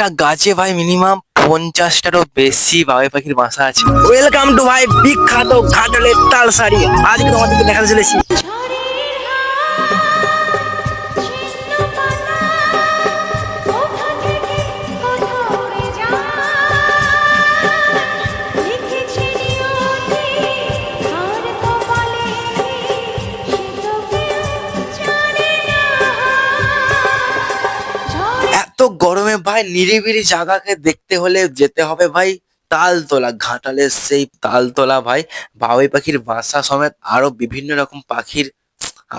একটা গাছে ভাই মিনিমাম পঞ্চাশটারও বেশি বাবাই পাখির বাসা আছে। ওয়েলকাম টু ভাই বিখ্যাত ঘাটালের তালসারি। আজকে তোমাদেরকে দেখাতে চলেছি। এত গরমে ভাই নিরিবিলি জায়গাকে দেখতে হলে যেতে হবে ভাই তালতলা, ঘাটালের সেই তালতলা ভাই। বাবুই পাখির বাসা সমেত আরও বিভিন্ন রকম পাখির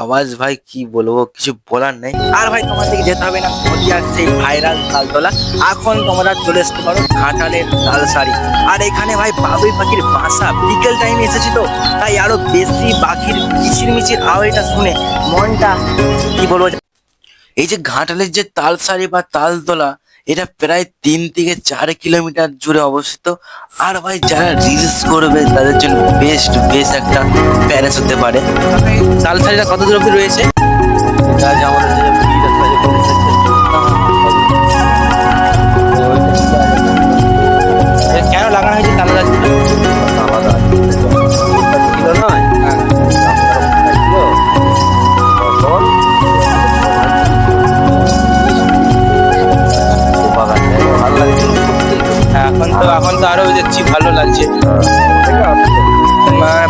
আওয়াজ ভাই, কি বলব, কিছু বলার নেই। আর ভাই তোমাদেরকে যেতে হবে না, নদিয়ার সেই ভাইরাল তালতলা। এখন তোমরা চলে আসতে পারো ঘাটালের তালসারি। আর এখানে ভাই বাবুই পাখির বাসা বিকেল টাইমে এসেছি তো, তাই আরও বেশি পাখির কিচির মিচির আওয়াজটা শুনে মনটা, কি বলব এই যে ঘাটালের যে তালসারি বা তালতলা এটা প্রায় তিন থেকে চার কিলোমিটার জুড়ে অবস্থিত। আর ভাই যারা রিলস করবে তাদের জন্য বেস্ট বেস্ট একটা প্যারেস হতে পারে। তালসারিটা কত দূর অব্দি রয়েছে? আমাদের এখন তো এখন তো আরও দেখছি ভালো লাগছে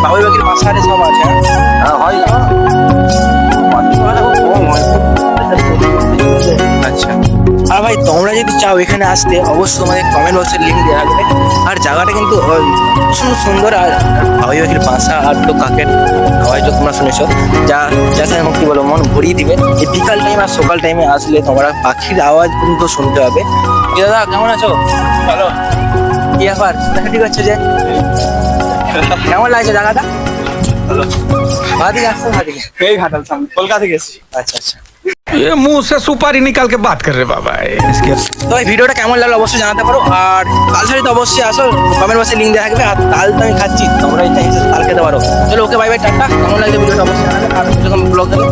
বাবুই পাখির বাসা সব আছে হ্যাঁ? হ্যাঁ, হয়। আচ্ছা আর ভাই তোমরা যদি চাও এখানে আসতে অবশ্যই তোমাদের কমেন্ট বক্সের লিঙ্ক দেওয়া থাকবে আর জায়গাটা কিন্তু ভীষণ সুন্দর আর হাওয়াই পাখির বাসা আর তো কাকের আওয়াজ তো তোমরা শুনেছো যা যা সে কি বলো মন ভরিয়ে দিবে এই বিকাল টাইম আর সকাল টাইমে আসলে তোমরা পাখির আওয়াজ কিন্তু শুনতে হবে কি দাদা কেমন আছো ভালো কি ব্যাপার দেখা ঠিক হচ্ছে যে কেমন লাগছে জায়গাটা ভালো। ভাদিকে আসছো ভাদিকে এই ঘাটাল সামনে কলকাতা থেকে এসেছি আচ্ছা আচ্ছা ये मुंह से सुपारी निकाल के बात कर रहे बाबा इसके তো এই ভিডিওটা কেমন লাগলো অবশ্যই জানাতে পারো আর তাল শাড়ি তো অবশ্যই আসো কমেন্ট বক্সে লিঙ্ক দেওয়া থাকবে আর তাল তো আমি খাচ্ছি তোমরা এটা তাল খেতে পারো চলো ওকে বাই বাই টাটা কেমন লাগছে ভিডিওটা অবশ্যই জানাবে আর এরকম ব্লগ দেবে